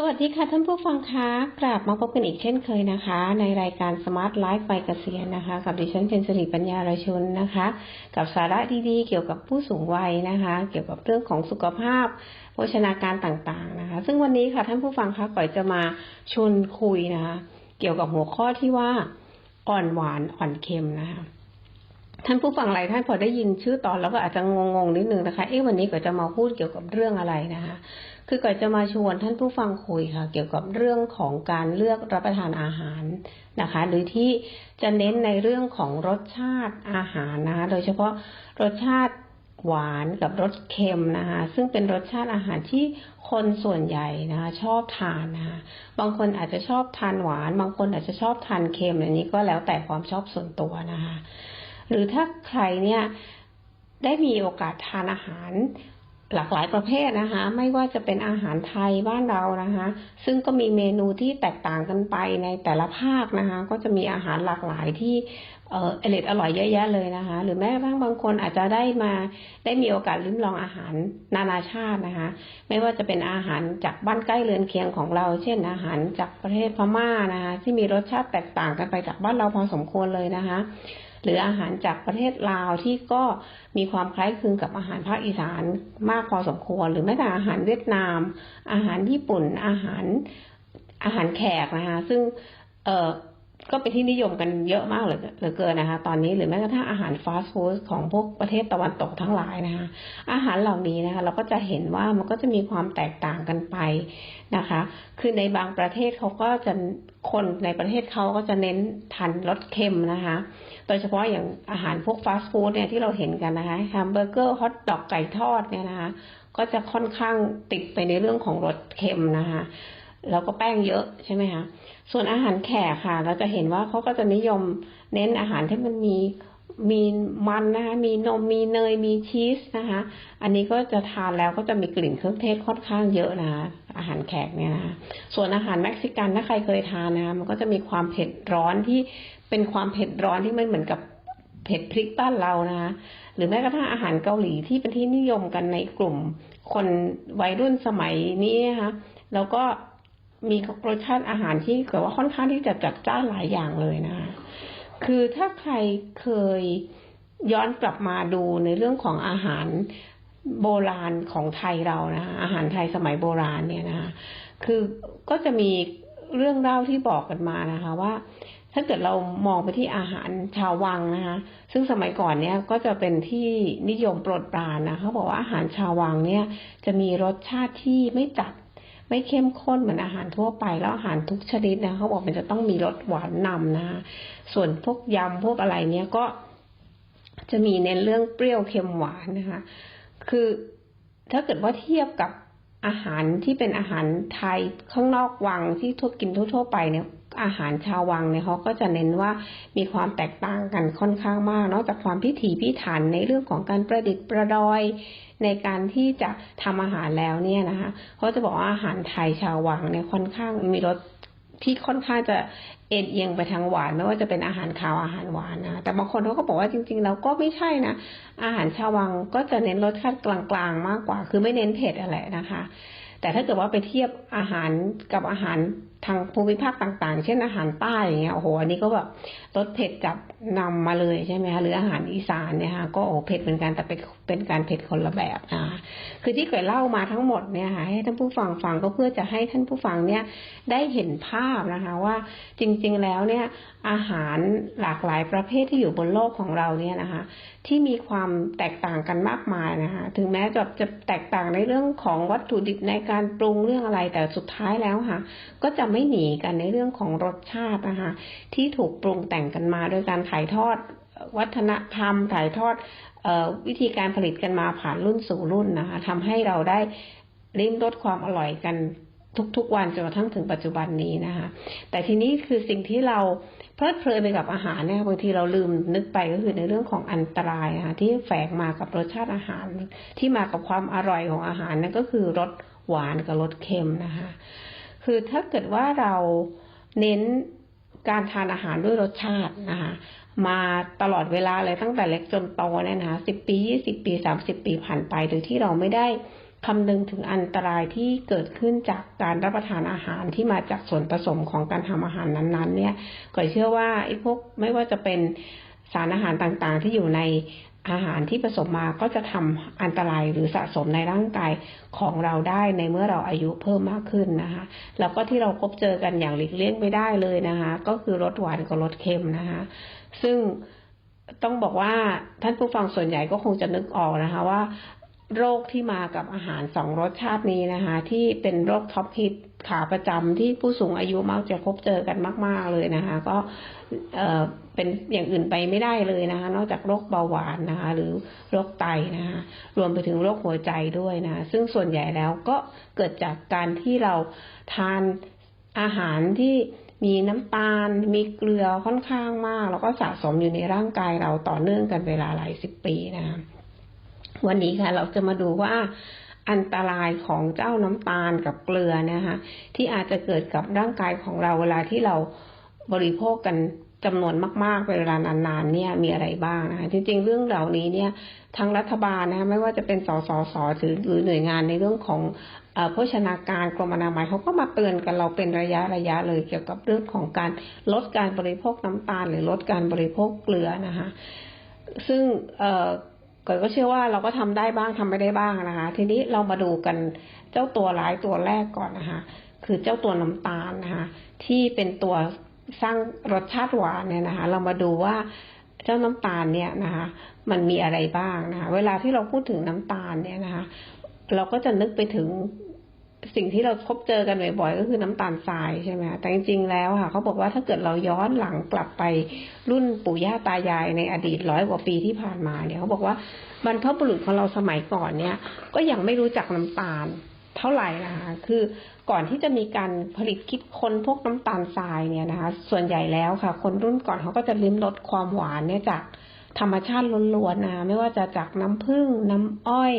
สวัสดีค่ะท่านผู้ฟังคะกลับมาพบกันอีกเช่นเคยนะคะ ในรายการ Smart Life ไปเกษียณนะคะ กับดิฉันเป็นสิริปัญญาราชนนะคะ กับสาระดีๆ เกี่ยวกับผู้สูงวัยนะคะ เกี่ยวกับเรื่องของสุขภาพโภชนาการต่างๆนะคะ ซึ่งวันนี้ค่ะท่านผู้ฟังคะก่อยจะมาชวนคุยนะคะ เกี่ยวกับหัวข้อที่ว่าอ่อนหวานอ่อนเค็มนะคะท่านผู้ฟังหลายท่านพอได้ยินชื่อตอนแล้วก็อาจจะงงๆนิดนึงนะคะ เอ๊ะวันนี้ก็จะมาพูดเกี่ยวกับเรื่องอะไรนะคะ คือก่อนจะมาชวนท่านผู้ฟังคุยค่ะ เกี่ยวกับเรื่องของการเลือกรับประทานอาหารนะคะ หรือที่จะเน้นในเรื่องของรสชาติอาหารนะคะ โดยเฉพาะรสชาติหวานกับรสเค็มนะคะ ซึ่งเป็นรสชาติอาหารที่คนส่วนใหญ่นะคะชอบทานนะคะบางคนอาจจะชอบทานหวาน บางคนอาจจะชอบทานเค็มอันนี้ก็แล้วแต่ความชอบส่วนตัวนะคะ หรือถ้าใครเนี่ยได้มีโอกาสทานอาหาร หลากหลายประเภทนะคะ ไม่ว่าจะเป็นอาหารไทยบ้านเรานะคะ ซึ่งก็มีเมนูที่แตกต่างกันไปในแต่ละภาคนะคะ ก็จะมีอาหารหลากหลายที่เอออร่อยอร่อยเยอะแยะเลยนะคะ หรือแม้กระทั่งบางคนอาจจะได้มาได้มีโอกาสลิ้มลองอาหารนานาชาตินะคะ ไม่ว่าจะเป็นอาหารจากบ้านใกล้เรือนเคียงของเรา เช่น อาหารจากประเทศพม่านะคะ ที่มีรสชาติแตกต่างกันไปจากบ้านเราพอสมควรเลยนะคะ หรืออาหารจากประเทศลาวที่ก็มีความคล้ายคลึงกับอาหารภาคอีสานมากพอสมควร หรือแม้แต่อาหารเวียดนาม อาหารญี่ปุ่นอาหารอาหารแขกนะคะซึ่งเออ ก็เป็นที่นิยมกันเยอะมากเหลือเกินนะคะ ตอนนี้หรือแม้กระทั่งอาหารฟาสต์ฟู้ดของพวกประเทศตะวันตกทั้งหลายนะคะ อาหารเหล่านี้นะคะ เราก็จะเห็นว่ามันก็จะมีความแตกต่างกันไปนะคะ คือในบางประเทศเขาก็จะคนในประเทศเขาก็จะเน้นทานรสเค็มนะคะ โดยเฉพาะอย่างอาหารพวกฟาสต์ฟู้ดเนี่ยที่เราเห็นกันนะคะแฮมเบอร์เกอร์ฮอทดอกไก่ทอดเนี่ยนะคะ ก็จะค่อนข้างติดไปในเรื่องของรสเค็มนะคะ แล้วก็แป้งเยอะใช่ไหมคะส่วนอาหารแขกค่ะ เราจะเห็นว่าเขาก็จะนิยมเน้นอาหารที่มันมีมีมันนะคะมีนมมีเนยมีชีสนะคะ อันนี้ก็จะทานแล้วก็จะมีกลิ่นเครื่องเทศค่อนข้างเยอะนะคะอาหารแขกเนี่ยนะคะส่วนอาหารเม็กซิกันถ้าใครเคยทานนะคะมันก็จะมีความเผ็ดร้อนที่เป็นความเผ็ดร้อนที่ไม่เหมือนกับเผ็ดพริกบ้านเรานะคะหรือแม้กระทั่งอาหารเกาหลีที่เป็นที่นิยมกันในกลุ่มคนวัยรุ่นสมัยนี้นะคะแล้วก็ มีรสชาติอาหารที่เกิดว่าค่อนข้างที่จะจัดจ้านหลายอย่างเลยนะคะคือถ้าใครเคยย้อนกลับมาดูในเรื่องของอาหารโบราณของไทยเรานะคะอาหารไทยสมัยโบราณเนี่ยนะคะคือก็จะมีเรื่องเล่าที่บอกกันมานะคะว่า ถ้าเกิดเรามองไปที่อาหารชาววังนะคะ ซึ่งสมัยก่อนเนี่ยก็จะเป็นที่นิยมโปรดปรานนะเขาบอกว่าอาหารชาววังเนี่ยจะมีรสชาติที่ไม่จัด ไม่เข้มข้นเหมือนอาหารทั่วไป แล้วอาหารทุกชนิดนะเขาบอกมันจะต้องมีรสหวานนำนะคะส่วนพวกยำพวกอะไรเนี้ยก็จะมีเน้นเรื่องเปรี้ยวเค็มหวานนะคะ คือถ้าเกิดว่าเทียบกับอาหารที่เป็นอาหารไทยข้างนอกวังที่ทั่วกินทั่วๆไปเนี่ย อาหารชาววังเนี่ยเขาก็จะเน้นว่ามีความแตกต่างกันค่อนข้างมากนอกจากความพิถีพิถันในเรื่องของการประดิษฐ์ประดอย ในการที่จะทำอาหารแล้วเนี่ยนะคะเขาจะบอกว่าอาหารไทยชาววังเนี่ยค่อนข้างมีรสที่ค่อนข้างจะเอ็นเอียงไปทางหวานไม่ว่าจะเป็นอาหารคาวอาหารหวานนะแต่บางคนเขาก็บอกว่าจริงๆแล้วก็ไม่ใช่นะอาหารชาววังก็จะเน้นรสชาติกลางๆ มากกว่า คือไม่เน้นเผ็ดอะไรนะคะ แต่ถ้าเกิดว่าไปเทียบอาหารกับอาหารทางภูมิภาคต่างๆ เช่นอาหารใต้อย่างเงี้ยโอ้โหอันนี้ก็แบบรสเผ็ดจับนำมาเลยใช่ไหมคะหรืออาหารอีสานเนี่ยค่ะก็โอ้เผ็ดเหมือนกันแต่เป็นเป็นการเผ็ดคนละแบบนะคะคือที่เกิดเล่ามาทั้งหมดเนี่ยค่ะให้ท่านผู้ฟังฟังก็เพื่อจะให้ท่านผู้ฟังเนี่ยได้เห็นภาพนะคะว่าจริงๆแล้วเนี่ยอาหารหลากหลายประเภทที่อยู่บนโลกของเราเนี่ยนะคะ ที่มีความแตกต่างกันมากมายนะคะถึงแม้จะจะแตกต่างในเรื่องของวัตถุดิบในการปรุงเรื่องอะไรแต่สุดท้ายแล้วค่ะ ก็จะไม่หนีกันในเรื่องของรสชาตินะคะที่ถูกปรุงแต่งกันมา โดยการถ่ายทอดวัฒนธรรม ถ่ายทอดออวิธีการผลิตกันมาผ่านรุ่นสู่รุ่นนะคะทำให้เราได้ลิ้มรสความอร่อยกันทุกๆวันจนกระทั่งถึงปัจจุบันนี้นะคะ แต่ทีนี้คือสิ่งที่เราเพลิดเพลินไปกับอาหารเนี่ยบางทีเราลืมนึกไปก็คือในเรื่องของอันตรายนะคะที่แฝงมากับรสชาติอาหาร ที่มากับความอร่อยของอาหารนั่นก็คือรสหวานกับรสเค็มนะคะ คือถ้าเกิดว่าเราเน้นการทานอาหารด้วยรสชาตินะคะมาตลอดเวลาเลยตั้งแต่เล็กจนโตเนี่ยนะคะสิบปียี่สิบปีสามสิบปีผ่านไป โดยที่เราไม่ได้คำนึงถึงอันตรายที่เกิดขึ้นจากการรับประทานอาหารที่มาจากส่วนผสมของการทำอาหารนั้นๆ เนี่ยก็เชื่อว่าไอ้พวกไม่ว่าจะเป็นสารอาหารต่างๆ ที่อยู่ใน อาหารที่ผสมมาก็จะทำอันตรายหรือสะสมในร่างกายของเราได้ในเมื่อเราอายุเพิ่มมากขึ้นนะคะ แล้วก็ที่เราพบเจอกันอย่างหลีกเลี่ยงไม่ได้เลยนะคะ ก็คือรสหวานกับรสเค็มนะคะ ซึ่งต้องบอกว่าท่านผู้ฟังส่วนใหญ่ก็คงจะนึกออกนะคะว่า โรคที่มากับอาหารสองรสชาตินี้นะคะ ที่เป็นโรคท็อปฮิตขาประจำที่ผู้สูงอายุมักจะพบเจอกันมาก ๆ เลยนะคะ ก็เอ่อเป็นอย่างอื่นไปไม่ได้เลยนะคะ นอกจากโรคเบาหวานนะคะ หรือโรคไตนะคะ รวมไปถึงโรคหัวใจด้วยนะซึ่งส่วนใหญ่แล้วก็เกิดจากการที่เราทานอาหารที่มีน้ำตาล มีเกลือค่อนข้างมาก แล้วก็สะสมอยู่ในร่างกายเราต่อเนื่องกันเวลาหลายสิบปีนะคะ วันนี้ค่ะเราจะมาดูว่าอันตรายของเจ้าน้ำตาลกับเกลือนะคะ ที่อาจจะเกิดกับร่างกายของเราเวลาที่เราบริโภคกันจำนวนมากๆเวลานานๆเนี่ยมีอะไรบ้างนะคะจริง ๆ เรื่องเหล่านี้เนี่ยทางรัฐบาลนะคะไม่ว่าจะเป็นสสสหรือหรือหน่วยงานในเรื่องของอ่อโภชนาการกรมอนามัยเขาก็มาเตือนกันเราเป็นระยะระยะเลยเกี่ยวกับเรื่องของการลดการบริโภคน้ำตาล หรือลดการบริโภคเกลือนะคะซึ่งเอ่อ กิดก็เชื่อว่าเราก็ทำได้บ้างทำไม่ได้บ้างนะคะ ทีนี้เรามาดูกันเจ้าตัวร้ายตัวแรกก่อนนะคะ คือเจ้าตัวน้ำตาลนะคะที่เป็นตัวสร้างรสชาติหวานเนี่ยนะคะ เรามาดูว่าเจ้าน้ำตาลเนี่ยนะคะ มันมีอะไรบ้างนะคะ เวลาที่เราพูดถึงน้ำตาลเนี่ยนะคะ เราก็จะนึกไปถึง สิ่งที่เราพบเจอกันบ่อยๆก็คือน้ำตาลทรายใช่ไหมคะแต่จริงๆแล้วค่ะเขาบอกว่าถ้าเกิดเราย้อนหลังกลับไปรุ่นปู่ย่าตายายในอดีตร้อยกว่าปีที่ผ่านมาเนี่ยเขาบอกว่าบรรพบุรุษของเราสมัยก่อนเนี่ย ก็ยังไม่รู้จักน้ำตาลเท่าไหร่นะคะคือก่อนที่จะมีการผลิตคิดค้นพวกน้ำตาลทรายเนี่ยนะคะ ส่วนใหญ่แล้วค่ะ คนรุ่นก่อนเขาก็จะลิ้มรสความหวานเนี่ยจากธรรมชาติล้วนๆนะคะไม่ว่าจะจากน้ำผึ้งน้ำอ้อย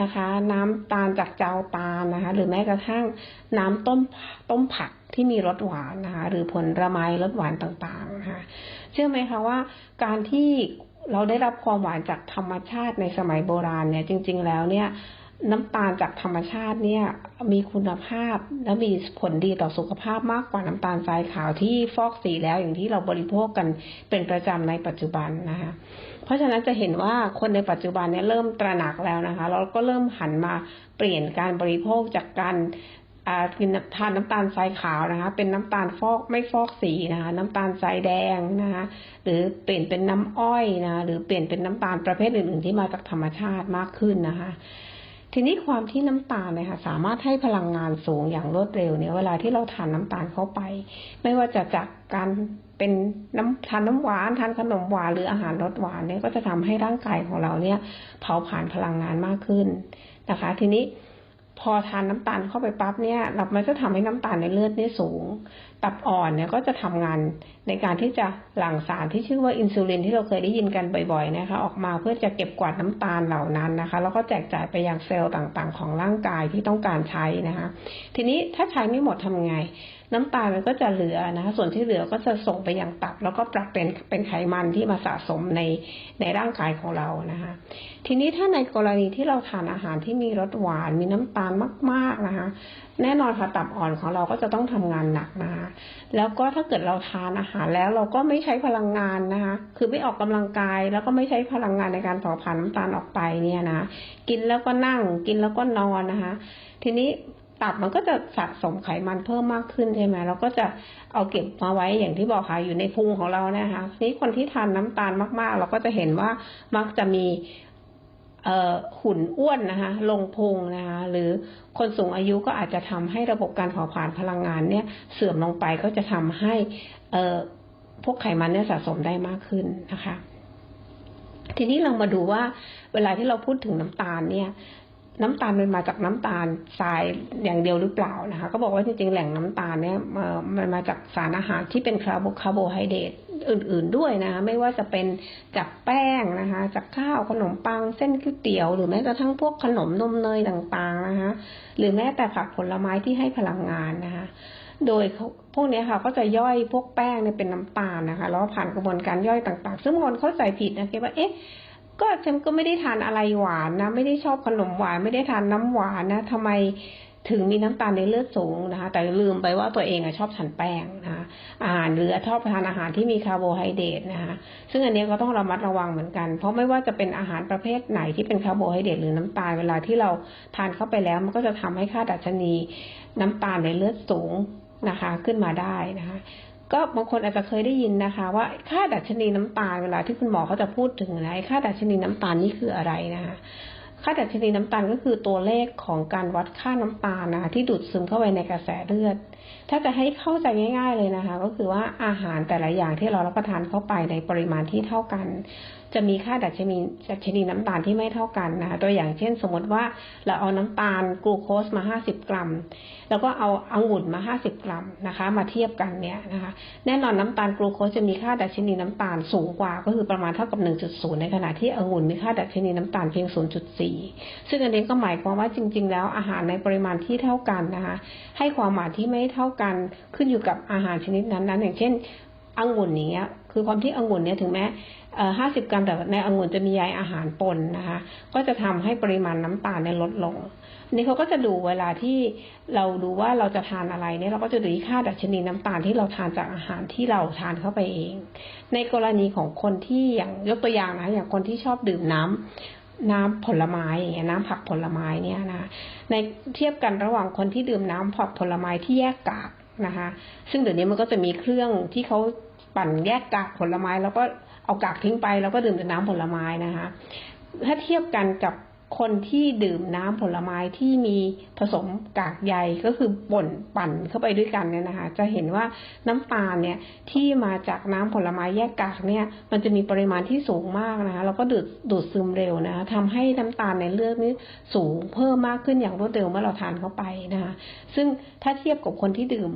นะคะ น้ำตาลจากเจ้าตาลนะคะ หรือแม้กระทั่งน้ำต้มต้มผักที่มีรสหวานนะคะ หรือผลไม้รสหวานต่างๆนะคะเชื่อไหมคะว่าการที่เราได้รับความหวานจากธรรมชาติในสมัยโบราณเนี่ยจริง ๆ แล้วเนี่ยน้ำตาลจากธรรมชาติเนี่ยมีคุณภาพและมีผลดีต่อสุขภาพมากกว่าน้ำตาลทรายขาวที่ฟอกสีแล้วอย่างที่เราบริโภคกันเป็นประจำในปัจจุบันนะคะ เพราะฉะนั้นจะเห็นว่าคนในปัจจุบันเนี่ยเริ่มตระหนักแล้วนะคะเราก็เริ่มหันมาเปลี่ยนการบริโภคจากการกินทานน้ำตาลทรายขาวนะคะ เป็นน้ำตาลฟอกไม่ฟอกสีนะคะ น้ำตาลทรายแดงนะคะ หรือเปลี่ยนเป็นน้ำอ้อยนะ หรือเปลี่ยนเป็นน้ำตาลประเภทอื่น ๆ ที่มาจากธรรมชาติมากขึ้นนะคะ ทีนี้ความที่น้ำตาลเนี่ยค่ะสามารถให้พลังงานสูงอย่างรวดเร็วเนี่ยเวลาที่เราทานน้ำตาลเข้าไป ไม่ว่าจะจากการเป็นน้ำทานน้ำหวานทานขนมหวานหรืออาหารรสหวานเนี่ยก็จะทำให้ร่างกายของเราเนี่ยเผาผลาญพลังงานมากขึ้นนะคะ ทีนี้ พอทานน้ำตาลเข้าไปปั๊บเนี่ยเรามันจะทำให้น้ำตาลในเลือดเนี่ยสูง ตับอ่อนเนี่ยก็จะทำงานในการที่จะหลั่งสารที่ชื่อว่าอินซูลินที่เราเคยได้ยินกันบ่อยๆนะคะ ออกมาเพื่อจะเก็บกวาดน้ำตาลเหล่านั้นนะคะ แล้วก็แจกจ่ายไปยังเซลล์ต่างๆ ของร่างกายที่ต้องการใช้นะคะ ทีนี้ถ้าใช้ไม่หมดทำไง น้ำตาลมันก็จะเหลือนะคะ ส่วนที่เหลือก็จะส่งไปยังตับ แล้วก็ปรับเป็นเป็นไขมันที่มาสะสมในในร่างกายของเรานะคะ ทีนี้ถ้าในกรณีที่เราทานอาหารที่มีรสหวานมีน้ำตาลมาก ๆนะคะ แน่นอนค่ะตับอ่อนของเราก็จะต้องทำงานหนักนะคะ แล้วก็ถ้าเกิดเราทานอาหารแล้วเราก็ไม่ใช้พลังงานนะคะ คือไม่ออกกำลังกายแล้วก็ไม่ใช้พลังงานในการเผาผลาญน้ำตาลออกไปเนี่ยนะ กินแล้วก็นั่งกินแล้วก็นอนนะคะ ทีนี้ ตับมันก็จะสะสมไขมันเพิ่มมากขึ้นใช่ไหมเราก็จะเอาเก็บมาไว้อย่างที่บอกค่ะอยู่ในพุงของเรานะคะทีนี้คนที่ทานน้ำตาลมาก ๆ เราก็จะเห็นว่ามักจะมีเอหุ่นอ้วนนะคะ ลงพุงนะคะ หรือคนสูงอายุก็อาจจะทำให้ระบบการเผาผลาญพลังงานเนี่ยเสื่อมลงไปก็จะทำให้เอพวกไขมันเนี่ยสะสมได้มากขึ้นนะคะ ทีนี้เรามาดูว่าเวลาที่เราพูดถึงน้ำตาลเนี่ย น้ำตาลมันมาจากน้ำตาลทรายอย่างเดียวหรือเปล่านะคะ ก็บอกว่าจริงๆแหล่งน้ำตาลเนี่ยมันมาจากสารอาหารที่เป็นคาร์โบไฮเดรตอื่นๆด้วยนะคะไม่ว่าจะเป็นจากแป้งนะคะ จากข้าวขนมปังเส้นก๋วยเตี๋ยว หรือแม้กระทั่งพวกขนมนมเนยต่างๆนะคะ หรือแม้แต่ผักผลไม้ที่ให้พลังงานนะคะ โดยพวกนี้ค่ะก็จะย่อยพวกแป้งเนี่ยเป็นน้ำตาลนะคะแล้วผ่านกระบวนการย่อยต่างๆ ซึ่งบางคนเข้าใจผิดนะคิดว่าเอ๊ะ ก็ฉันก็ไม่ได้ทานอะไรหวานนะ ไม่ได้ชอบขนมหวาน ไม่ได้ทานน้ำหวานนะทำไมถึงมีน้ำตาลในเลือดสูงนะคะ แต่ลืมไปว่าตัวเองอะชอบทานแป้งนะคะอาหารหรือชอบทานอาหารที่มีคาร์โบไฮเดรตนะคะ ซึ่งอันนี้ก็ต้องระมัดระวังเหมือนกัน เพราะไม่ว่าจะเป็นอาหารประเภทไหนที่เป็นคาร์โบไฮเดรตหรือน้ำตาลเวลาที่เราทานเข้าไปแล้ว มันก็จะทำให้ค่าดัชนีน้ำตาลในเลือดสูงนะคะ ขึ้นมาได้นะคะ ก็บางคนอาจจะเคยได้ยินนะคะ ว่าค่าดัชนีน้ำตาลเวลาที่คุณหมอเขาจะพูดถึงนะไรค่าดัชนีน้ำตาลนี่คืออะไรนะคะค่าดัชนีน้ำตาลก็คือตัวเลขของการวัดค่าน้ำตาลนะคะที่ดูดซึมเข้าไปในกระแสเลือดถ้าจะให้เข้าใจง่าย ๆเลยนะคะ ก็คือว่าอาหารแต่ละอย่างที่เรารับประทานเข้าไปในปริมาณที่เท่ากัน จะมีค่าดัชนีดัชนีน้ำตาลที่ไม่เท่ากันนะคะ ตัวอย่างเช่น สมมติว่าเราเอาน้ำตาลกลูโคสมา50 กรัม แล้วก็เอาองุ่นมา 50 กรัมนะคะ มาเทียบกันเนี่ยนะคะ แน่นอนน้ำตาลกลูโคสจะมีค่าดัชนีน้ำตาลสูงกว่า ก็คือประมาณเท่ากับ 1.0 ในขณะที่องุ่นมีค่าดัชนีน้ำตาลเพียง 0.4 ซึ่งอันนี้ก็หมายความว่าจริง ๆ แล้วอาหารในปริมาณที่เท่ากันนะคะ ให้ความหวานที่ไม่เท่ากันขึ้นอยู่กับอาหารชนิดนั้นๆอย่างเช่นองุ่นอย่างเงี้ยคือความที่องุ่นเนี่ยถึงแม้อ่อ50กรัมแต่ในองุ่นจะมีใยอาหารปนนะคะ ก็จะทำให้ปริมาณน้ำตาลเนี่ยลดลงอันนี้เขาก็จะดูเวลาที่เราดูว่าเราจะทานอะไรเนี่ยเราก็จะดูที่ค่าดัชนีน้ำตาลที่เราทานจากอาหารที่เราทานเข้าไปเอง ในกรณีของคนที่อย่างยกตัวอย่างนะอย่างคนที่ชอบดื่มน้ำ น้ำผลไม้อย่างเงี้ยน้ำผักผลไม้เนี่ยนะในเทียบกันระหว่างคนที่ดื่มน้ำผักผลไม้ที่แยกกากนะคะ ซึ่งเดี๋ยวนี้มันก็จะมีเครื่องที่เขาปั่นแยกกากผลไม้ แล้วก็เอากากทิ้งไปแล้วก็ดื่มแต่น้ำผลไม้นะคะ ถ้าเทียบกันกับ คนที่ดื่มน้ำผลไม้ที่มีผสมกากใยก็คือป่นปั่นเข้าไปด้วยกันเนี่ยนะคะ จะเห็นว่าน้ำตาลเนี่ยที่มาจากน้ำผลไม้แยกกากเนี่ย มันจะมีปริมาณที่สูงมากนะคะแล้วก็ดูดดูดซึมเร็วนะคะทำให้น้ำตาลในเลือดนี้สูงเพิ่มมากขึ้นอย่างรวดเร็วเมื่อเราทานเข้าไปนะคะ ซึ่งถ้าเทียบกับคนที่ดื่ม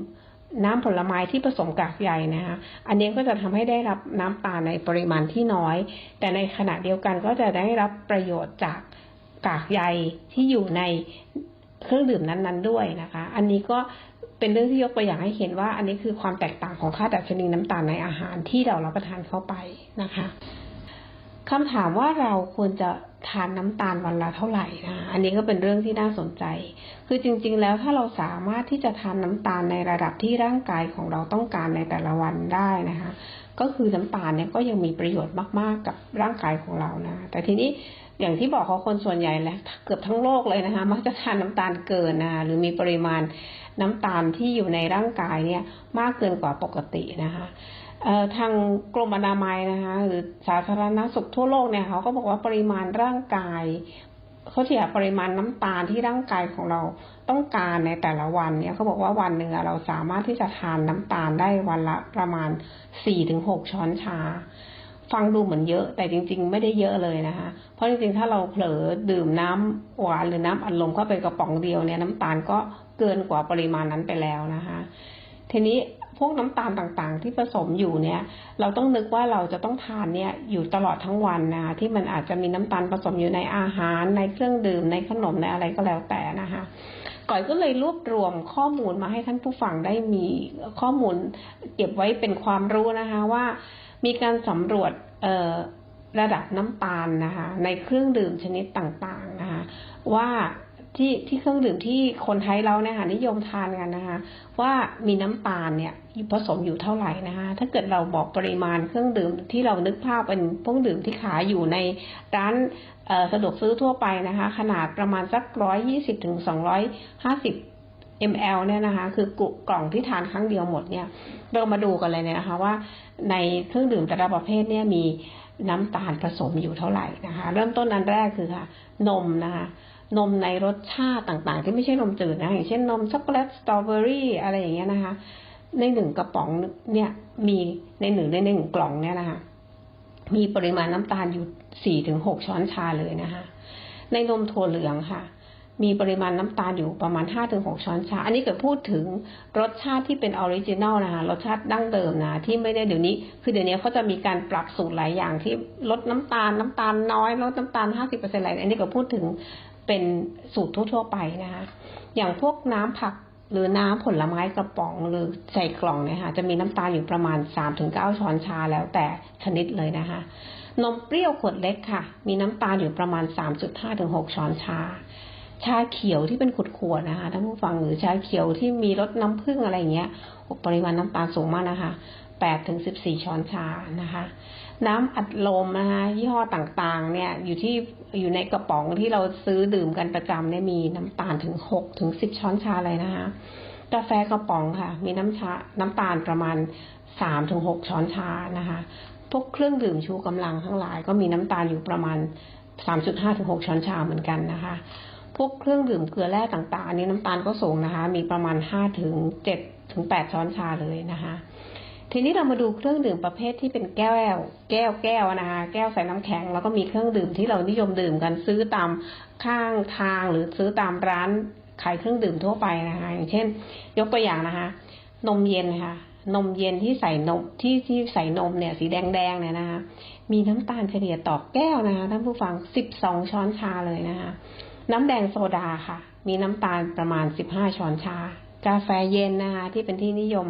น้ำผลไม้ที่ผสมกากใยนะคะ อันนี้ก็จะทำให้ได้รับน้ำตาลในปริมาณที่น้อย แต่ในขณะเดียวกันก็จะได้รับประโยชน์จาก กากใยที่อยู่ในเครื่องดื่มนั้นๆด้วยนะคะ อันนี้ก็เป็นเรื่องที่ยกตัวอย่างให้เห็นว่า อันนี้คือความแตกต่างของค่าดัชนีน้ำตาลในอาหารที่เรารับประทานเข้าไปนะคะคำถามว่าเราควรจะทานน้ำตาลวันละเท่าไหร่นะ อันนี้ก็เป็นเรื่องที่น่าสนใจ คือจริง ๆ แล้วถ้าเราสามารถที่จะทานน้ำตาลในระดับที่ร่างกายของเราต้องการในแต่ละวันได้นะคะ ก็คือน้ำตาลเนี่ยก็ยังมีประโยชน์มาก ๆ กับร่างกายของเรานะ แต่ทีนี้ อย่างที่บอกเขาคนส่วนใหญ่แหละเกือบทั้งโลกเลยนะคะ มักจะทานน้ำตาลเกินนะคะหรือมีปริมาณน้ำตาลที่อยู่ในร่างกายเนี่ยมากเกินกว่าปกตินะคะทางกรมอนามัยนะคะหรือสาธารณสุขทั่วโลกเนี่ยเขาก็บอกว่าปริมาณร่างกายเขาเทียบปริมาณน้ำตาลที่ร่างกายของเราต้องการในแต่ละวันเนี่ยเขาบอกว่าวันหนึ่งเราสามารถที่จะทานน้ำตาลได้วันละประมาณสี่ถึงหกช้อนชา ฟังดูเหมือนเยอะแต่จริง ๆ ไม่ได้เยอะเลยนะคะ เพราะจริงๆ ถ้าเราเผลอดื่มน้ำหวานหรือน้ำอัดลมเข้าไปกระป๋องเดียวเนี่ยน้ำตาลก็เกินกว่าปริมาณนั้นไปแล้วนะคะ ทีนี้พวกน้ำตาลต่างๆ ที่ผสมอยู่เนี่ย เราต้องนึกว่าเราจะต้องทานเนี่ยอยู่ตลอดทั้งวันนะที่มันอาจจะมีน้ำตาลผสมอยู่ในอาหาร ในเครื่องดื่มในขนมในอะไรก็แล้วแต่นะคะก่อยก็เลยรวบรวมข้อมูลมาให้ท่านผู้ฟังได้มีข้อมูลเก็บไว้เป็นความรู้นะคะว่า มีการสำรวจระดับน้ำตาลนะคะ ในเครื่องดื่มชนิดต่างๆนะคะว่าที่ที่เครื่องดื่มที่คนไทยเราเนี่ยค่ะนิยมทานกันนะคะ ว่ามีน้ำตาลเนี่ยผสมอยู่เท่าไหร่นะคะถ้าเกิดเราบอกปริมาณเครื่องดื่มที่เรานึกภาพเป็นพวกดื่มที่ขายอยู่ในร้านสะดวกซื้อทั่วไปนะคะ ขนาดประมาณสักร้อยยี่สิบถึงสองร้อยห้าสิบ ml เนี่ยนะคะ คือกล่องที่ทานครั้งเดียวหมดเนี่ย เรามาดูกันเลยเนี่ยนะคะว่าในเครื่องดื่มแต่ละประเภทเนี่ยมีน้ำตาลผสมอยู่เท่าไหร่นะคะ เริ่มต้นอันแรกคือค่ะ นมนะคะนมในรสชาติต่างๆ ที่ไม่ใช่นมจืดนะ อย่างเช่นนมช็อกโกแลตสตรอเบอรี่อะไรอย่างเงี้ยนะคะ ในหนึ่งกระป๋องเนี่ยมีในหนึ่งในหนึ่งกล่องเนี่ยนะคะ มีปริมาณน้ำตาลอยู่สี่ถึงหกช้อนชาเลยนะคะ ในนมถั่วเหลืองค่ะ มีปริมาณน้ำตาลอยู่ประมาณห้าถึงหกช้อนชา อันนี้เกิดพูดถึงรสชาติที่เป็นออริจินัลนะคะ รสชาติดั้งเดิมนะ ที่ไม่ได้เดี๋ยวนี้ คือเดี๋ยวนี้เขาจะมีการปรับสูตรหลายอย่างที่ลดน้ำตาล น้ำตาลน้อย ลดน้ำตาลห้าสิบเปอร์เซ็นต์อะไรอันนี้ก็พูดถึงเป็นสูตรทั่วๆไปนะคะ อย่างพวกน้ำผักหรือน้ำผลไม้กระป๋องหรือใส่กล่องเนี่ยค่ะจะมีน้ำตาลอยู่ประมาณ 3-9 ช้อนชาแล้วแต่ชนิดเลยนะคะ นมเปรี้ยวขวดเล็กค่ะ มีน้ำตาลอยู่ประมาณ 3.5-6 ช้อนชา ชาเขียวที่เป็นขวดๆนะคะท่านผู้ฟังหรือชาเขียวที่มีรสน้ำผึ้งอะไรเงี้ยปริมาณน้ำตาลสูงมากนะคะ8ถึง14ช้อนชานะคะ น้ำอัดลมนะคะยี่ห้อต่างๆ เนี่ยอยู่ที่อยู่ในกระป๋องที่เราซื้อดื่มกันประจำเนี่ยมีน้ำตาลถึง6ถึง10ช้อนชาเลยนะคะ กาแฟกระป๋องค่ะ มีน้ำชาน้ำตาลประมาณ3ถึง6ช้อนชานะคะ พวกเครื่องดื่มชูกำลังทั้งหลาย ก็มีน้ำตาลอยู่ประมาณ3.5ถึง6ช้อนชาเหมือนกันนะคะ พวกเครื่องดื่มเกลือแร่ต่างๆ อันนี้น้ำตาลก็สูงนะคะ มีประมาณ5ถึง7ถึง8ช้อนชาเลยนะคะ ทีนี้เรามาดูเครื่องดื่มประเภทที่เป็นแก้ว แก้วแก้วนะคะ แก้วใส่น้ำแข็ง แล้วก็มีเครื่องดื่มที่เรานิยมดื่มกันซื้อตามข้างทางหรือซื้อตามร้านขายเครื่องดื่มทั่วไปนะคะ อย่างเช่น ยกตัวอย่างนะคะ นมเย็นค่ะนมเย็นที่ใส่นมที่ที่ใส่นมเนี่ย สีแดงๆเนี่ยนะคะมีน้ำตาลเฉลี่ยต่อแก้วนะคะท่านผู้ฟัง12ช้อนชาเลยนะคะ น้ำแดงโซดาค่ะ มีน้ำตาลประมาณ 15 ช้อนชา กาแฟเย็นนะคะที่เป็นที่นิยม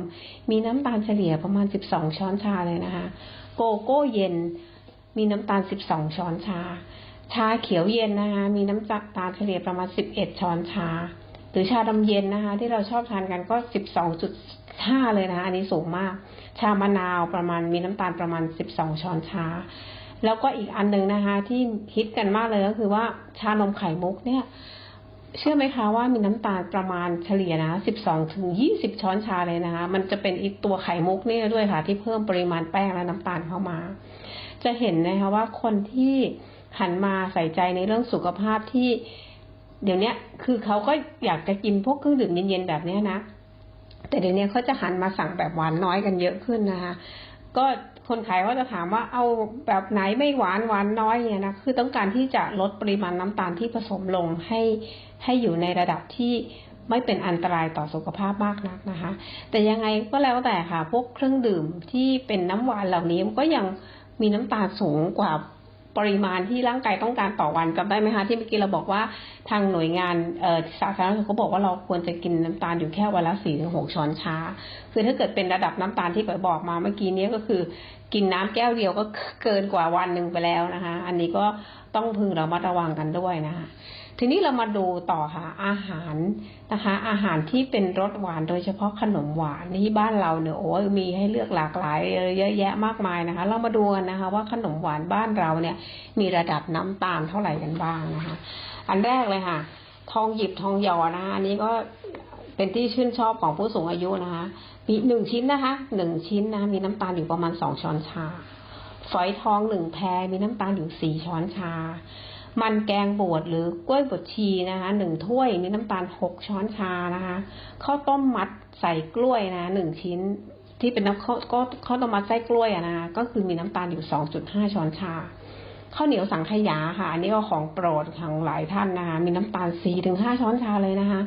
มีน้ำตาลเฉลี่ยประมาณ 12 ช้อนชาเลยนะคะ โกโก้เย็น มีน้ำตาล 12 ช้อนชา ชาเขียวเย็นนะคะ มีน้ำตาลเฉลี่ยประมาณ 11 ช้อนชา หรือชาดำเย็นนะคะ ที่เราชอบทานกันก็ 12.5 เลยนะคะ อันนี้สูงมาก ชามะนาวประมาณมีน้ำตาลประมาณ 12 ช้อนชา แล้วก็อีกอันหนึ่งนะคะ ที่ฮิตกันมากเลยก็คือว่าชานมไข่มุกเนี่ย เชื่อไหมคะว่ามีน้ำตาลประมาณเฉลี่ยนะ12ถึง20ช้อนชาเลยนะคะ มันจะเป็นอีกตัวไข่มุกนี่ด้วยค่ะ ที่เพิ่มปริมาณแป้งและน้ำตาลเข้ามา จะเห็นนะคะว่าคนที่หันมาใส่ใจในเรื่องสุขภาพที่เดี๋ยวนี้คือเขาก็อยากจะกินพวกเครื่องดื่มเย็นๆแบบนี้นะ แต่เดี๋ยวนี้เขาจะหันมาสั่งแบบหวานน้อยกันเยอะขึ้นนะคะ ก็ คนขายก็จะถามว่าเอาแบบไหนไม่หวานหวานน้อยเนี่ยนะคือต้องการที่จะลดปริมาณน้ำตาลที่ผสมลงให้ให้อยู่ในระดับที่ไม่เป็นอันตรายต่อสุขภาพมากนักนะคะ แต่ยังไงก็แล้วแต่ค่ะ พวกเครื่องดื่มที่เป็นน้ำหวานเหล่านี้มันก็ยังมีน้ำตาลสูงกว่า ปริมาณที่ร่างกายต้องการต่อวันจำได้ไหมคะที่เมื่อกี้เราบอกว่าทางหน่วยงานสาธารณสุขเขาบอกว่าเราควรจะกินน้ำตาลอยู่แค่วันละสี่ถึงหกช้อนชา คือถ้าเกิดเป็นระดับน้ำตาลที่เปิดบอกมาเมื่อกี้นี้ก็คือ กินน้ำแก้วเดียวก็เกินกว่าวันหนึ่งไปแล้วนะคะ อันนี้ก็ต้องพึงระมัดระวังกันด้วยนะคะ ทีนี้เรามาดูต่อค่ะอาหารนะคะ อาหารที่เป็นรสหวานโดยเฉพาะขนมหวานที่บ้านเราเนี่ยโอ้ยมีให้เลือกหลากหลายเยอะแยะมากมายนะคะ เรามาดูกันนะคะว่าขนมหวานบ้านเราเนี่ยมีระดับน้ำตาลเท่าไหร่กันบ้างนะคะ อันแรกเลยค่ะ ทองหยิบทองหยอนะคะอันนี้ก็เป็นที่ชื่นชอบของผู้สูงอายุนะคะ มีหนึ่งชิ้นนะคะหนึ่งชิ้นนะมีน้ำตาลอยู่ประมาณสองช้อนชา ฝอยทองหนึ่งแพรมีน้ำตาลอยู่สี่ช้อนชา มันแกงบวชหรือกล้วยบวชชีนะคะหนึ่งถ้วยมีน้ำตาลหกช้อนชานะคะข้าวต้มมัดใส่กล้วยนะหนึ่งชิ้น ที่เป็นน้ำข้าวข้าวต้มมัดไส้กล้วยอะนะคะก็คือมีน้ำตาลอยู่สองจุดห้าช้อนชาข้าวเหนียวสังขยาค่ะอันนี้ก็ของโปรดของหลายท่านนะคะมีน้ำตาลสี่ถึงห้าช้อนชาเลยนะคะ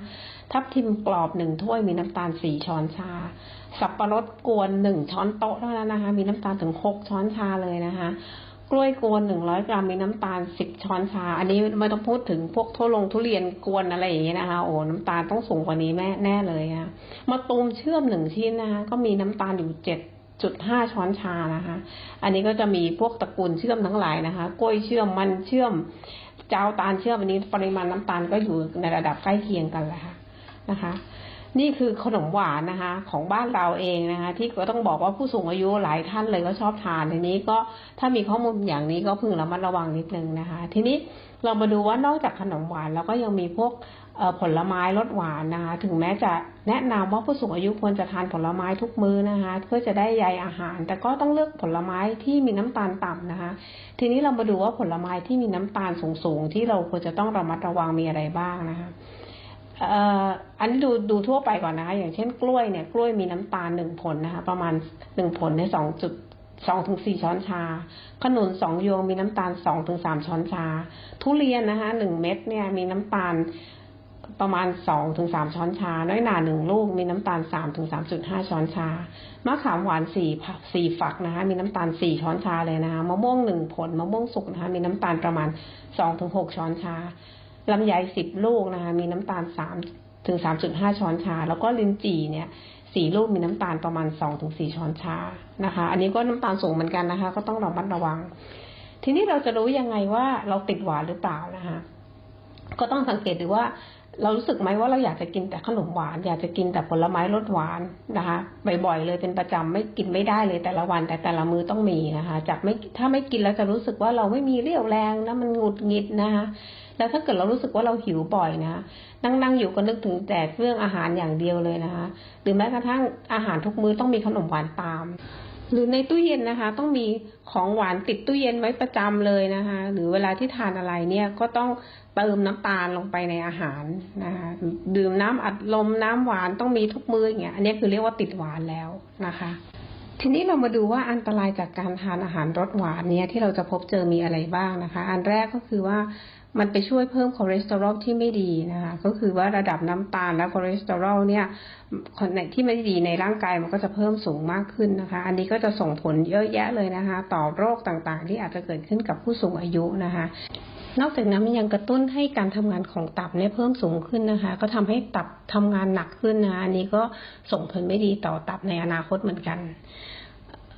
ทับทิมกรอบหนึ่งถ้วยมีน้ำตาลสี่ช้อนชา สับปะรดกวนหนึ่งช้อนโต๊ะเท่านั้นนะคะ มีน้ำตาลถึงหกช้อนชาเลยนะคะ กล้วยกวนหนึ่งร้อยกรัมมีน้ำตาลสิบช้อนชา อันนี้ไม่ต้องพูดถึงพวกทุลงทุเรียนกวนอะไรอย่างเงี้ยนะคะ โอ้น้ำตาลต้องสูงกว่านี้แม่แน่เลยนะมะตูมเชื่อมหนึ่งชิ้นนะคะก็มีน้ำตาลอยู่เจ็ดจุดห้าช้อนชานะคะ อันนี้ก็จะมีพวกตระกูลเชื่อมทั้งหลายนะคะ กล้วยเชื่อมมันเชื่อม เจ้าตาลเชื่อมอันนี้ปริมาณน้ำตาลก็อยู่ในระดับใกล้เคียงกันแหละค่ะนะคะ นี่คือขนมหวานนะคะ ของบ้านเราเองนะคะ ที่ก็ต้องบอกว่าผู้สูงอายุหลายท่านเลยก็ชอบทานทีนี้ก็ถ้ามีข้อมูลอย่างนี้ก็พึงระมัดระวังนิดนึงนะคะ ทีนี้เรามาดูว่านอกจากขนมหวานเราก็ยังมีพวกผลไม้รสหวานนะคะ ถึงแม้จะแนะนำว่าผู้สูงอายุควรจะทานผลไม้ทุกมื้อนะคะ เพื่อจะได้ใยอาหาร แต่ก็ต้องเลือกผลไม้ที่มีน้ำตาลต่ำนะคะ ทีนี้เรามาดูว่าผลไม้ที่มีน้ำตาลสูงๆที่เราควรจะต้องระมัดระวังมีอะไรบ้างนะคะ อันนี้ดูดูทั่วไปก่อนนะคะ อย่างเช่นกล้วยเนี่ยกล้วยมีน้ำตาลหนึ่งผลนะคะ ประมาณหนึ่งผลในสองจุดสองถึงสี่ช้อนชา ขนุนสองยวงมีน้ำตาลสองถึงสามช้อนชา ทุเรียนนะคะหนึ่งเม็ดเนี่ยมีน้ำตาลประมาณสองถึงสามช้อนชา น้อยหนาหนึ่งลูก มีน้ำตาลสามถึงสามจุดห้าช้อนชามะขามหวานสี่สี่ฝักนะคะ มีน้ำตาลสี่ช้อนชาเลยนะคะมะม่วงหนึ่งผลมะม่วงสุกนะคะ มีน้ำตาลประมาณสองถึงหกช้อนชา ลำไยสิบลูกนะคะ มีน้ำตาลสามถึง3.5ช้อนชา แล้วก็ลิ้นจี่เนี่ยสี่ลูกมีน้ำตาลประมาณ2-4ช้อนชานะคะ อันนี้ก็น้ำตาลสูงเหมือนกันนะคะ ก็ต้องระมัดระวัง ทีนี้เราจะรู้ยังไงว่าเราติดหวานหรือเปล่านะคะ ก็ต้องสังเกตดูว่าเรารู้สึกไหมว่าเราอยากจะกินแต่ขนมหวาน อยากจะกินแต่ผลไม้รสหวานนะคะบ่อยๆเลยเป็นประจำไม่กินไม่ได้เลยแต่ละวันแต่แต่ละมื้อต้องมีนะคะจากไม่ถ้าไม่กินแล้วจะรู้สึกว่าเราไม่มีเรี่ยวแรงนะมันหงุดหงิดนะคะ แล้วถ้าเกิดเรารู้สึกว่าเราหิวบ่อยนะ นั่งนั่งๆอยู่ก็นึกถึงแต่เรื่องอาหารอย่างเดียวเลยนะคะหรือแม้กระทั่งอาหารทุกมื้อต้องมีขนมหวานตาม หรือในตู้เย็นนะคะ ต้องมีของหวานติดตู้เย็นไว้ประจำเลยนะคะ หรือเวลาที่ทานอะไรเนี่ยก็ต้องเติมน้ำตาลลงไปในอาหารนะคะดื่มน้ำอัดลมน้ำหวานต้องมีทุกมื้ออย่างเงี้ยอันนี้คือเรียกว่าติดหวานแล้วนะคะทีนี้เรามาดูว่าอันตรายจากการทานอาหารรสหวานเนี่ยที่เราจะพบเจอมีอะไรบ้างนะคะ อันแรกก็คือว่า มันไปช่วยเพิ่มคอเลสเตอรอลที่ไม่ดีนะคะก็คือว่าระดับน้ำตาลและคอเลสเตอรอลเนี่ยที่ไม่ดีในร่างกายมันก็จะเพิ่มสูงมากขึ้นนะคะ อันนี้ก็จะส่งผลเยอะแยะเลยนะคะ ต่อโรคต่างๆ ที่อาจจะเกิดขึ้นกับผู้สูงอายุนะคะนอกจากนั้นมันยังกระตุ้นให้การทำงานของตับเนี่ยเพิ่มสูงขึ้นนะคะ ก็ทำให้ตับทำงานหนักขึ้นนะอันนี้ก็ส่งผลไม่ดีต่อตับในอนาคตเหมือนกัน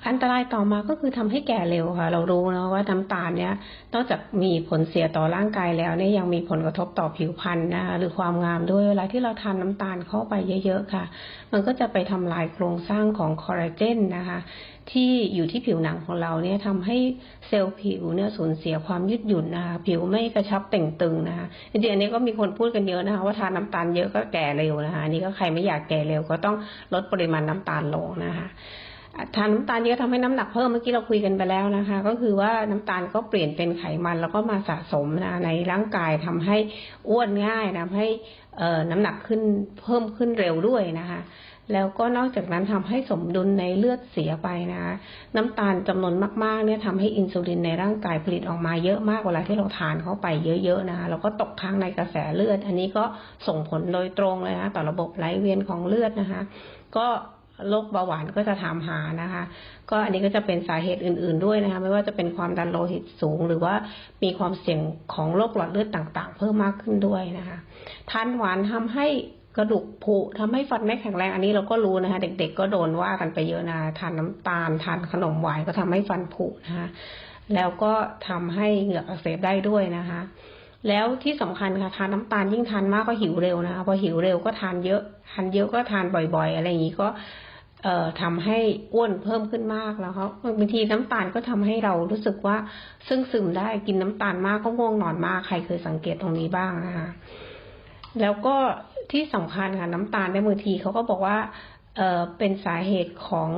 อันตรายต่อมาก็คือทำให้แก่เร็วค่ะ เรารู้นะว่าน้ำตาลเนี่ย นอกจากมีผลเสียต่อร่างกายแล้วเนี่ยยังมีผลกระทบต่อผิวพรรณนะคะหรือความงามด้วยเวลาที่เราทานน้ำตาลเข้าไปเยอะ ๆ ค่ะ มันก็จะไปทำลายโครงสร้างของคอลลาเจนนะคะ ที่อยู่ที่ผิวหนังของเราเนี่ยทำให้เซลล์ผิวเนี่ยสูญเสียความยืดหยุ่นนะคะผิวไม่กระชับเต่งตึงนะคะจริงๆอันนี้ก็มีคนพูดกันเยอะนะคะว่าทานน้ำตาลเยอะก็แก่เร็วนะคะอันนี้ก็ใครไม่อยากแก่เร็วก็ต้องลดปริมาณน้ำตาลลงนะคะ ทานน้ำตาลเยอะทำให้น้ำหนักเพิ่มเมื่อกี้เราคุยกันไปแล้วนะคะ ก็คือว่าน้ำตาลก็เปลี่ยนเป็นไขมันแล้วก็มาสะสมนะในร่างกายทำให้อ้วนง่ายทำให้น้ำหนักขึ้นเพิ่มขึ้นเร็วด้วยนะคะ แล้วก็นอกจากนั้นทำให้สมดุลในเลือดเสียไปนะคะน้ำตาลจำนวนมากๆเนี่ยทำให้อินซูลินในร่างกายผลิตออกมาเยอะมากเวลาที่เราทานเข้าไปเยอะๆนะคะแล้วก็ตกค้างในกระแสเลือด อันนี้ก็ส่งผลโดยตรงเลยนะต่อระบบไหลเวียนของเลือดนะคะ ก็ โรคเบาหวานก็จะถามหานะคะ ก็อันนี้ก็จะเป็นสาเหตุอื่น ๆด้วยนะคะ ไม่ว่าจะเป็นความดันโลหิตสูง หรือว่ามีความเสี่ยงของโรคหลอดเลือดต่างๆ เพิ่มมากขึ้นด้วยนะคะทานหวานทำให้กระดูกผุทำให้ฟันไม่แข็งแรง อันนี้เราก็รู้นะคะ เด็ก ๆ ก็โดนว่ากันไปเยอะนะทานน้ำตาลทานขนมหวานก็ทำให้ฟันผุนะคะแล้วก็ทำให้เหงือกอักเสบได้ด้วยนะคะ แล้วที่สำคัญค่ะทานน้ำตาลยิ่งทานมากก็หิวเร็วนะคะพอหิวเร็วก็ทานเยอะทานเยอะก็ทานบ่อย ๆ อะไรอย่างนี้ก็ เอ่อทำให้อ้วนเพิ่มขึ้นมากแล้วเขาบางทีน้ำตาลก็ทำให้เรารู้สึกว่าซึ่งซึมได้กินน้ำตาลมากก็ง่วงนอนมากใครเคยสังเกตตรงนี้บ้างนะคะแล้วก็ที่สำคัญค่ะน้ำตาลในบางทีเขาก็บอกว่าเออเป็นสาเหตุของ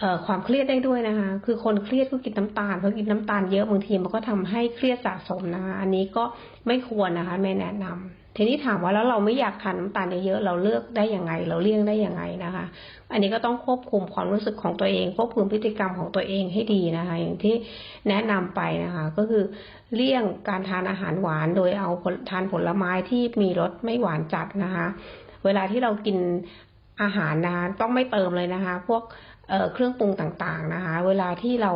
เอ่อความเครียดได้ด้วยนะคะ คือคนเครียดก็กินน้ำตาลเพราะกินน้ำตาลเยอะบางทีมันก็ทำให้เครียดสะสมนะคะ อันนี้ก็ไม่ควรนะคะ ไม่แนะนำ ทีนี้ถามว่าแล้วเราไม่อยากทานน้ำตาลเยอะเราเลือกได้ยังไง เราเลี่ยงได้ยังไงนะคะ อันนี้ก็ต้องควบคุมความรู้สึกของตัวเอง ควบคุมพฤติกรรมของตัวเองให้ดีนะคะ อย่างที่แนะนำไปนะคะ ก็คือเลี่ยงการทานอาหารหวานโดยเอาทานผลไม้ที่มีรสไม่หวานจัดนะคะ เวลาที่เรากินอาหารนะคะต้องไม่เติมเลยนะคะ พวก เครื่องปรุงต่างๆนะคะ เวลาที่เรา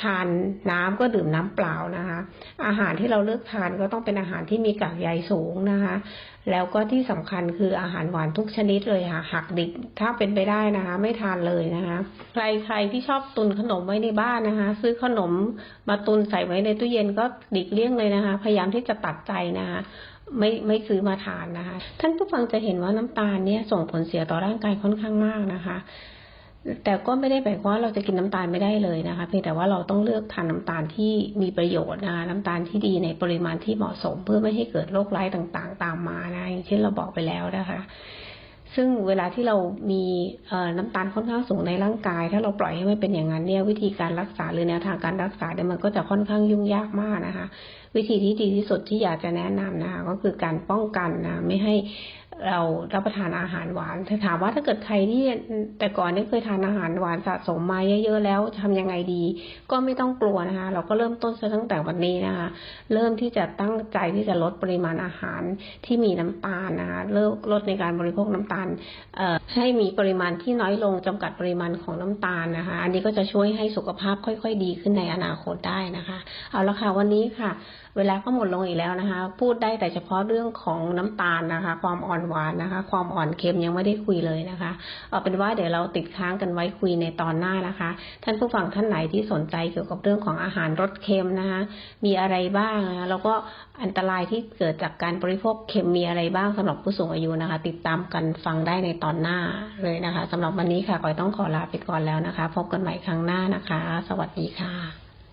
ทานน้ำก็ดื่มน้ำเปล่านะคะ อาหารที่เราเลือกทานก็ต้องเป็นอาหารที่มีกากใยสูงนะคะ แล้วก็ที่สำคัญคืออาหารหวานทุกชนิดเลยค่ะ หักดิบถ้าเป็นไปได้นะคะ ไม่ทานเลยนะคะ ใครใครที่ชอบตุนขนมไว้ในบ้านนะคะ ซื้อขนมมาตุนใส่ไว้ในตู้เย็นก็หลีกเลี่ยงเลยนะคะ พยายามที่จะตัดใจนะคะไม่ไม่ซื้อมาทานนะคะ ท่านผู้ฟังจะเห็นว่าน้ำตาลเนี่ยส่งผลเสียต่อร่างกายค่อนข้างมากนะคะ แต่ก็ไม่ได้แปลว่าเราจะกินน้ำตาลไม่ได้เลยนะคะเพียงแต่ว่าเราต้องเลือกทานน้ำตาลที่มีประโยชน์นะคะน้ำตาลที่ดีในปริมาณที่เหมาะสม เพื่อไม่ให้เกิดโรคร้ายต่างๆ ตามมานะอย่างเช่นเราบอกไปแล้วนะคะ ซึ่งเวลาที่เรามีน้ำตาลค่อนข้างสูงในร่างกาย ถ้าเราปล่อยให้มันเป็นอย่างนั้นเนี่ยวิธีการรักษาหรือแนวทางการรักษาเนี่ยมันก็จะค่อนข้างยุ่งยากมากนะคะ วิธีที่ดีที่สุดที่อยากจะแนะนำนะคะก็คือการป้องกันนะไม่ให้ เรารับประทานอาหารหวานถ้าถามว่าถ้าเกิดใครที่แต่ก่อนเนี่ยเคยทานอาหารหวานสะสมมาเยอะๆแล้วทำยังไงดี ก็ไม่ต้องกลัวนะคะ เราก็เริ่มต้นซะตั้งแต่วันนี้นะคะ เริ่มที่จะตั้งใจที่จะลดปริมาณอาหารที่มีน้ำตาลนะคะเลิกลดในการบริโภคน้ำตาลเอ่อให้มีปริมาณที่น้อยลงจำกัดปริมาณของน้ำตาลนะคะ อันนี้ก็จะช่วยให้สุขภาพค่อย ๆ ดีขึ้นในอนาคตได้นะคะ เอาละค่ะวันนี้ค่ะ เวลาก็หมดลงอีกแล้วนะคะ พูดได้แต่เฉพาะเรื่องของน้ำตาลนะคะ ความอ่อนหวานนะคะ ความอ่อนเค็มยังไม่ได้คุยเลยนะคะ เอาเป็นว่าเดี๋ยวเราติดค้างกันไว้คุยในตอนหน้านะคะ ท่านผู้ฟังท่านไหนที่สนใจเกี่ยวกับเรื่องของอาหารรสเค็มนะคะ มีอะไรบ้างนะคะแล้วก็อันตรายที่เกิดจากการบริโภคเค็มมีอะไรบ้างสำหรับผู้สูงอายุนะคะ ติดตามกันฟังได้ในตอนหน้าเลยนะคะสำหรับวันนี้ค่ะก้อยต้องขอลาไปก่อนแล้วนะคะ พบกันใหม่ครั้งหน้านะคะ สวัสดีค่ะ